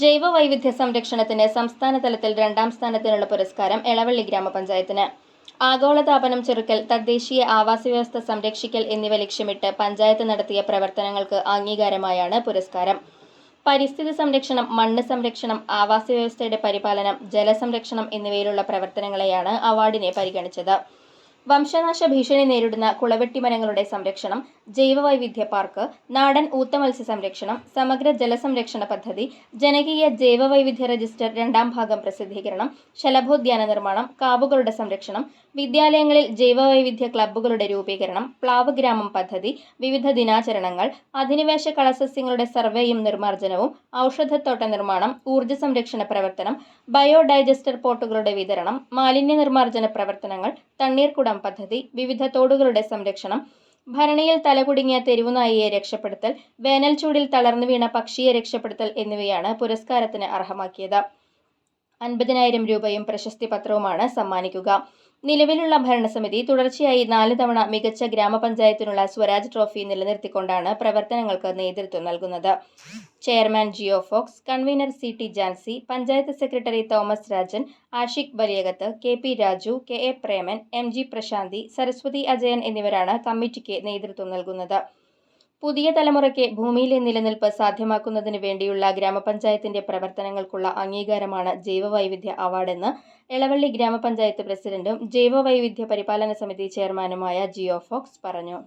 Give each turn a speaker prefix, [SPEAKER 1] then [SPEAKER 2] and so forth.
[SPEAKER 1] ജൈവ വൈവിധ്യ സംരക്ഷണത്തിന് സംസ്ഥാന തലത്തിൽ രണ്ടാം സ്ഥാനത്തിനുള്ള പുരസ്കാരം എളവള്ളി ഗ്രാമപഞ്ചായത്തിന്. ആഗോളതാപനം ചെറുക്കൽ തദ്ദേശീയ ആവാസ വ്യവസ്ഥ സംരക്ഷിക്കൽ എന്നിവ ലക്ഷ്യമിട്ട് പഞ്ചായത്ത് നടത്തിയ പ്രവർത്തനങ്ങൾക്ക് അംഗീകാരമായാണ് പുരസ്കാരം. പരിസ്ഥിതി സംരക്ഷണം മണ്ണ് സംരക്ഷണം ആവാസ വ്യവസ്ഥയുടെ പരിപാലനം ജലസംരക്ഷണം എന്നിവയിലുള്ള പ്രവർത്തനങ്ങളെയാണ് അവാർഡിനെ പരിഗണിച്ചത്. വംശനാശ ഭീഷണി നേരിടുന്ന കുളവെട്ടി മരങ്ങളുടെ സംരക്ഷണം ജൈവവൈവിധ്യ പാർക്ക് നാടൻ ഊത്തമത്സ്യ സംരക്ഷണം സമഗ്ര ജലസംരക്ഷണ പദ്ധതി ജനകീയ ജൈവവൈവിധ്യ രജിസ്റ്റർ രണ്ടാം ഭാഗം പ്രസിദ്ധീകരണം ശലഭോദ്യാന നിർമ്മാണം കാവുകളുടെ സംരക്ഷണം വിദ്യാലയങ്ങളിൽ ജൈവവൈവിധ്യ ക്ലബ്ബുകളുടെ രൂപീകരണം പ്ലാവ് ഗ്രാമം പദ്ധതി വിവിധ ദിനാചരണങ്ങൾ അധിനിവേശ കളസസ്യങ്ങളുടെ സർവേയും നിർമ്മാർജനവും ഔഷധത്തോട്ട നിർമ്മാണം ഊർജ സംരക്ഷണ പ്രവർത്തനം ബയോഡൈജസ്റ്റർ പോട്ടുകളുടെ വിതരണം മാലിന്യ നിർമ്മാർജന പ്രവർത്തനങ്ങൾ തണ്ണീർക്കുടം പദ്ധതി വിവിധ തോടുകളുടെ സംരക്ഷണം ഭരണിയിൽ തലകുടുങ്ങിയ തെരുവുനായിയെ രക്ഷപ്പെടുത്തൽ വേനൽ ചൂടിൽ തളർന്നു വീണ പക്ഷിയെ രക്ഷപ്പെടുത്തൽ എന്നിവയാണ് പുരസ്കാരത്തിന് അർഹമാക്കിയത്. അൻപതിനായിരം രൂപയും പ്രശസ്തി പത്രവുമാണ് സമ്മാനിക്കുക. നിലവിലുള്ള ഭരണസമിതി തുടർച്ചയായി നാല് തവണ മികച്ച ഗ്രാമപഞ്ചായത്തിനുള്ള സ്വരാജ് ട്രോഫി നിലനിർത്തിക്കൊണ്ടാണ് പ്രവർത്തനങ്ങൾക്ക് നേതൃത്വം നൽകുന്നത്. Chairman Jio Fox convener C T Jancy panchayat secretary Thomas Rajan Ashiq Baliyakath K P Raju K A Preman M G Prashanthi Saraswathi Ajayan എന്നിവരാണ് കമ്മിറ്റിക്ക് നേതൃത്വം നൽകുന്നത്. പുതിയ തലമുറയ്ക്ക് ഭൂമിയിലെ നിലനിൽപ്പ് സാധ്യമാക്കുന്നതിന് വേണ്ടിയുള്ള ഗ്രാമപഞ്ചായത്തിന്റെ പ്രവർത്തനങ്ങൾക്കുള്ള അംഗീകാരമാണ് ജൈവവൈവിധ്യ അവാർഡെന്ന് എളവള്ളി ഗ്രാമപഞ്ചായത്ത് പ്രസിഡന്റും ജൈവവൈവിധ്യ പരിപാലന സമിതി ചെയർമാനുമായ ജിയോ ഫോക്സ് പറഞ്ഞു.